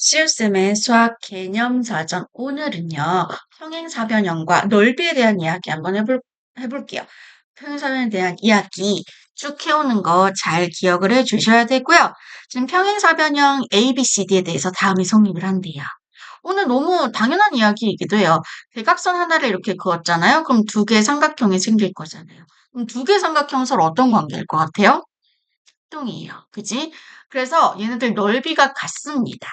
시우쌤의 수학 개념 사전 오늘은요 평행사변형과 넓이에 대한 이야기 한번 해볼, 해볼게요. 평행사변에 대한 이야기 쭉 해오는 거 잘 기억을 해주셔야 되고요. 지금 평행사변형 A, B, C, D에 대해서 다음이 성립을 한대요. 오늘 너무 당연한 이야기이기도 해요. 대각선 하나를 이렇게 그었잖아요. 그럼 두 개의 삼각형이 생길 거잖아요. 그럼 두 개의 삼각형은 서로 어떤 관계일 것 같아요? 합동이에요. 그지? 그래서 얘네들 넓이가 같습니다.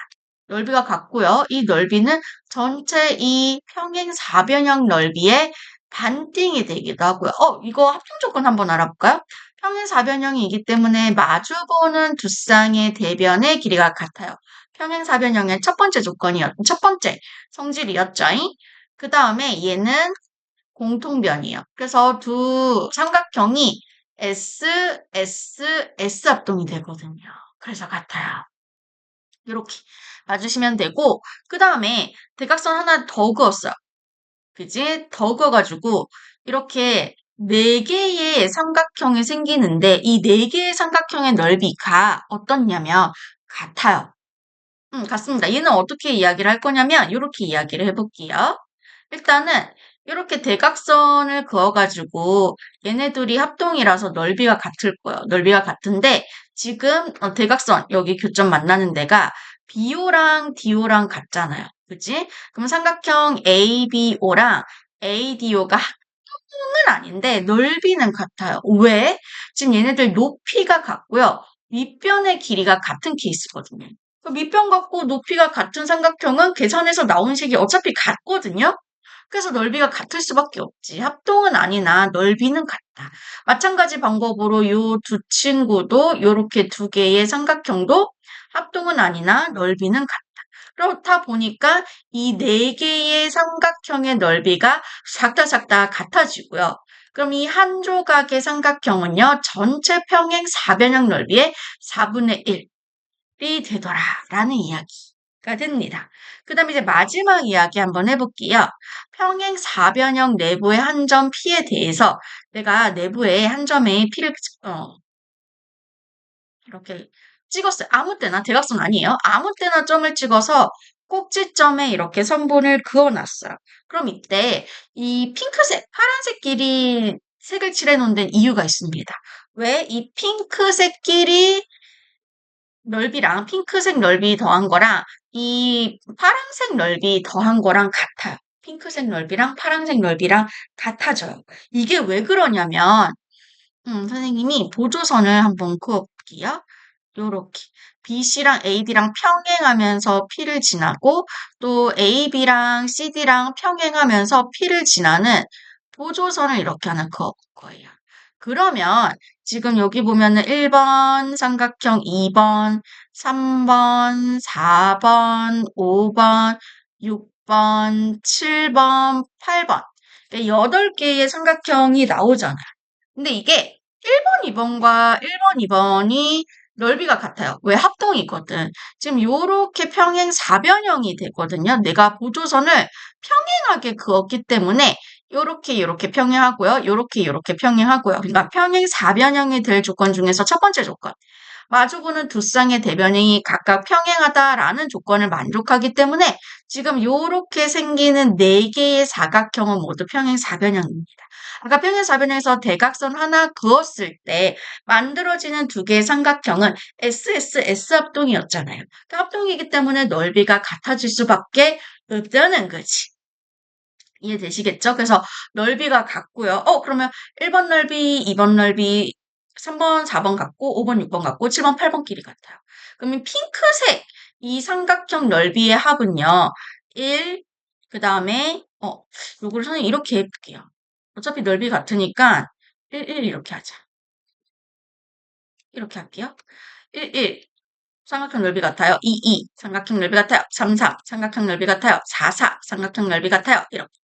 넓이가 같고요. 이 넓이는 전체 이 평행 사변형 넓이의 반띵이 되기도 하고요. 어, 이거 합동 조건 한번 알아볼까요? 평행 사변형이기 때문에 마주보는 두 쌍의 대변의 길이가 같아요. 평행 사변형의 첫 번째 조건이었, 첫 번째 성질이었죠. 그 다음에 얘는 공통변이에요. 그래서 두 삼각형이 S, S, S 합동이 되거든요. 그래서 같아요. 이렇게 봐주시면 되고 그 다음에 대각선 하나 더 그었어요. 그지? 더 그어가지고 이렇게 네 개의 삼각형이 생기는데 이 네 개의 삼각형의 넓이가 어떻냐면 같아요. 음, 같습니다. 얘는 어떻게 이야기를 할 거냐면 이렇게 이야기를 해볼게요. 일단은 이렇게 대각선을 그어가지고 얘네들이 합동이라서 넓이가 같을 거예요. 넓이가 같은데 지금 어, 대각선 여기 교점 만나는 데가 BO랑 DO랑 같잖아요. 그치? 그럼 삼각형 ABO랑 ADO가 합동은 아닌데 넓이는 같아요. 왜? 지금 얘네들 높이가 같고요. 윗변의 길이가 같은 케이스거든요. 밑변 같고 높이가 같은 삼각형은 계산해서 나온 식이 어차피 같거든요. 그래서 넓이가 같을 수밖에 없지. 합동은 아니나 넓이는 같다. 마찬가지 방법으로 이 두 친구도 이렇게 두 개의 삼각형도 합동은 아니나 넓이는 같다. 그렇다 보니까 이 네 개의 삼각형의 넓이가 작다 작다 같아지고요. 그럼 이 한 조각의 삼각형은요, 전체 평행 사변형 넓이의 4분의 1이 되더라 라는 이야기 가 됩니다. 그 다음에 이제 마지막 이야기 한번 해볼게요. 평행 사변형 내부의 한 점 P에 대해서 내가 내부에 한 점에 P를 어, 이렇게 찍었어요. 아무 때나 대각선 아니에요. 아무 때나 점을 찍어서 꼭지점에 이렇게 선분을 그어놨어요. 그럼 이때 이 핑크색, 파란색끼리 색을 칠해놓은 데 이유가 있습니다. 왜 이 핑크색끼리 넓이랑 핑크색 넓이 더한 거랑 이 파란색 넓이 더한 거랑 같아요. 핑크색 넓이랑 파란색 넓이랑 같아져요. 이게 왜 그러냐면 음, 선생님이 보조선을 한번 그어볼게요. 요렇게 BC랑 AD랑 평행하면서 P를 지나고 또 AB랑 CD랑 평행하면서 P를 지나는 보조선을 이렇게 하나 그어볼 거예요. 그러면 지금 여기 보면은 1번 삼각형, 2번, 3번, 4번, 5번, 6번, 7번, 8번. 8개의 삼각형이 나오잖아요. 근데 이게 1번, 2번과 1번, 2번이 넓이가 같아요. 왜 합동이거든. 지금 요렇게 평행 사변형이 되거든요. 내가 보조선을 평행하게 그었기 때문에 요렇게 요렇게 평행하고요. 요렇게 요렇게 평행하고요. 그러니까 평행 사변형이 될 조건 중에서 첫 번째 조건. 마주보는 두 쌍의 대변이 각각 평행하다라는 조건을 만족하기 때문에 지금 요렇게 생기는 네 개의 사각형은 모두 평행 사변형입니다. 아까 평행 사변에서 대각선 하나 그었을 때 만들어지는 두 개의 삼각형은 SSS 합동이었잖아요. 그 합동이기 때문에 넓이가 같아질 수밖에 없다는 거지. 이해되시겠죠? 그래서 넓이가 같고요. 어, 그러면 1번 넓이, 2번 넓이, 3번, 4번 같고, 5번, 6번 같고, 7번, 8번 길이 같아요. 그러면 핑크색 이 삼각형 넓이의 합은요. 1, 그 다음에, 어, 요거를 선생님 이렇게 해볼게요. 어차피 넓이 같으니까 1, 1 이렇게 하자. 이렇게 할게요. 1, 1. 삼각형 넓이 같아요. 2, 2. 삼각형 넓이 같아요. 3, 3. 삼각형 넓이 같아요. 4, 4. 삼각형 넓이 같아요. 이렇게.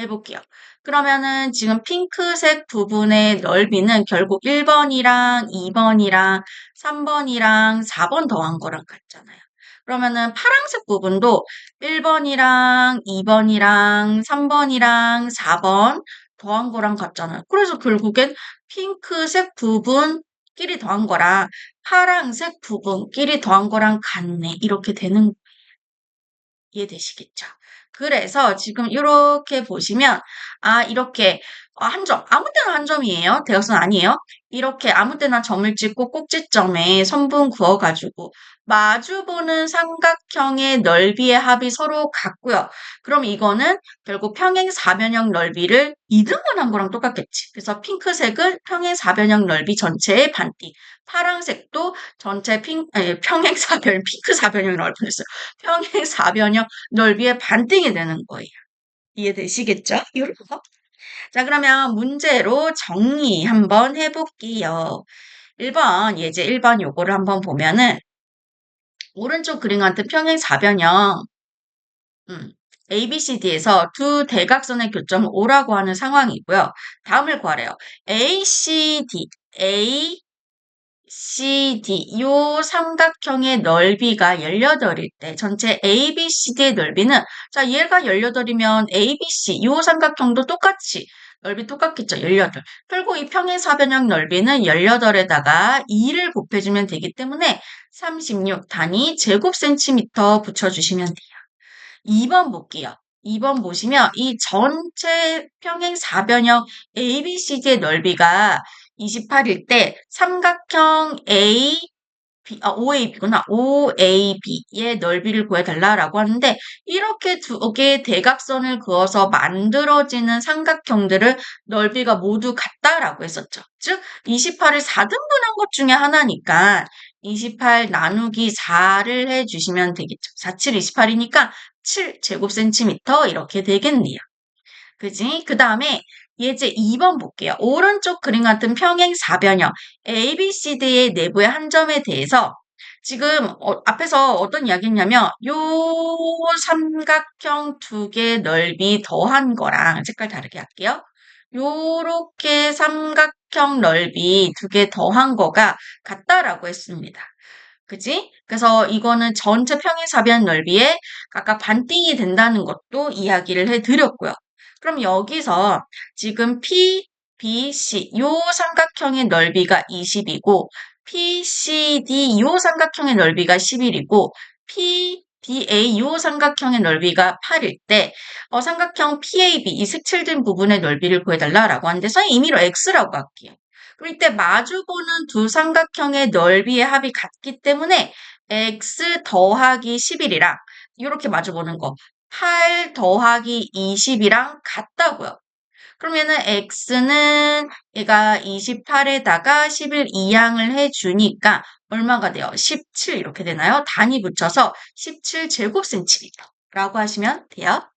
해볼게요. 그러면은 지금 핑크색 부분의 넓이는 결국 1번이랑 2번이랑 3번이랑 4번 더한 거랑 같잖아요. 그러면은 파란색 부분도 1번이랑 2번이랑 3번이랑 4번 더한 거랑 같잖아요. 그래서 결국엔 핑크색 부분끼리 더한 거랑 파란색 부분끼리 더한 거랑 같네. 이렇게 되는 거예요. 이해되시겠죠? 그래서 지금 이렇게 보시면 아 이렇게 아, 한 점, 아무 때나 한 점이에요. 대각선 아니에요. 이렇게 아무 때나 점을 찍고 꼭지점에 선분 그어가지고 마주보는 삼각형의 넓이의 합이 서로 같고요. 그럼 이거는 결국 평행 사변형 넓이를 이등분 한 거랑 똑같겠지. 그래서 핑크색은 평행 사변형 넓이 전체의 반띠, 파란색도 전체 핑, 아니, 평행 사변, 핑크 사변형이라고 뻔했어요. 평행 사변형 넓이의 반띵이 되는 거예요. 이해되시겠죠? 거? 자, 그러면 문제로 정리 한번 해볼게요. 1번, 예제 1번 요거를 한번 보면은, 오른쪽 그림 같은 평행 사변형, 음, ABCD에서 두 대각선의 교점을 O라고 하는 상황이고요. 다음을 구하래요. ACD, A, CD, 요 삼각형의 넓이가 18일 때 전체 ABCD의 넓이는 자 얘가 18이면 ABC, 요 삼각형도 똑같이 넓이 똑같겠죠. 18. 결국 이 평행 사변형 넓이는 18에다가 2를 곱해주면 되기 때문에 36 단위 제곱 센티미터 붙여주시면 돼요. 2번 볼게요. 2번 보시면 이 전체 평행 사변형 ABCD의 넓이가 28일 때 삼각형 A, B, 아, OAB구나. OAB의 넓이를 구해달라라고 하는데 이렇게 두 개의 대각선을 그어서 만들어지는 삼각형들을 넓이가 모두 같다라고 했었죠. 즉 28을 4등분한 것 중에 하나니까 28 나누기 4를 해주시면 되겠죠. 4, 7, 28이니까 7 제곱센티미터 이렇게 되겠네요. 그지? 그 다음에 예제 2번 볼게요. 오른쪽 그림 같은 평행 사변형 ABCD의 내부의 한 점에 대해서 지금 어, 앞에서 어떤 이야기 했냐면 요 삼각형 두 개 넓이 더한 거랑 색깔 다르게 할게요. 요렇게 삼각형 넓이 두 개 더한 거가 같다라고 했습니다. 그지? 그래서 이거는 전체 평행 사변 넓이에 각각 반띵이 된다는 것도 이야기를 해드렸고요. 그럼 여기서 지금 P, B, C 요 삼각형의 넓이가 20이고 P, C, D 요 삼각형의 넓이가 11이고 P, D, A 요 삼각형의 넓이가 8일 때 어, 삼각형 PAB 이 색칠된 부분의 넓이를 구해달라라고 하는데 선생님 임의로 X라고 할게요. 그럼 이때 마주보는 두 삼각형의 넓이의 합이 같기 때문에 x 더하기 11이랑 이렇게 마주보는 거 8 더하기 20이랑 같다고요. 그러면은 x는 얘가 28에다가 11 이항을 해주니까 얼마가 돼요? 17 이렇게 되나요? 단위 붙여서 17 제곱센티미터라고 하시면 돼요.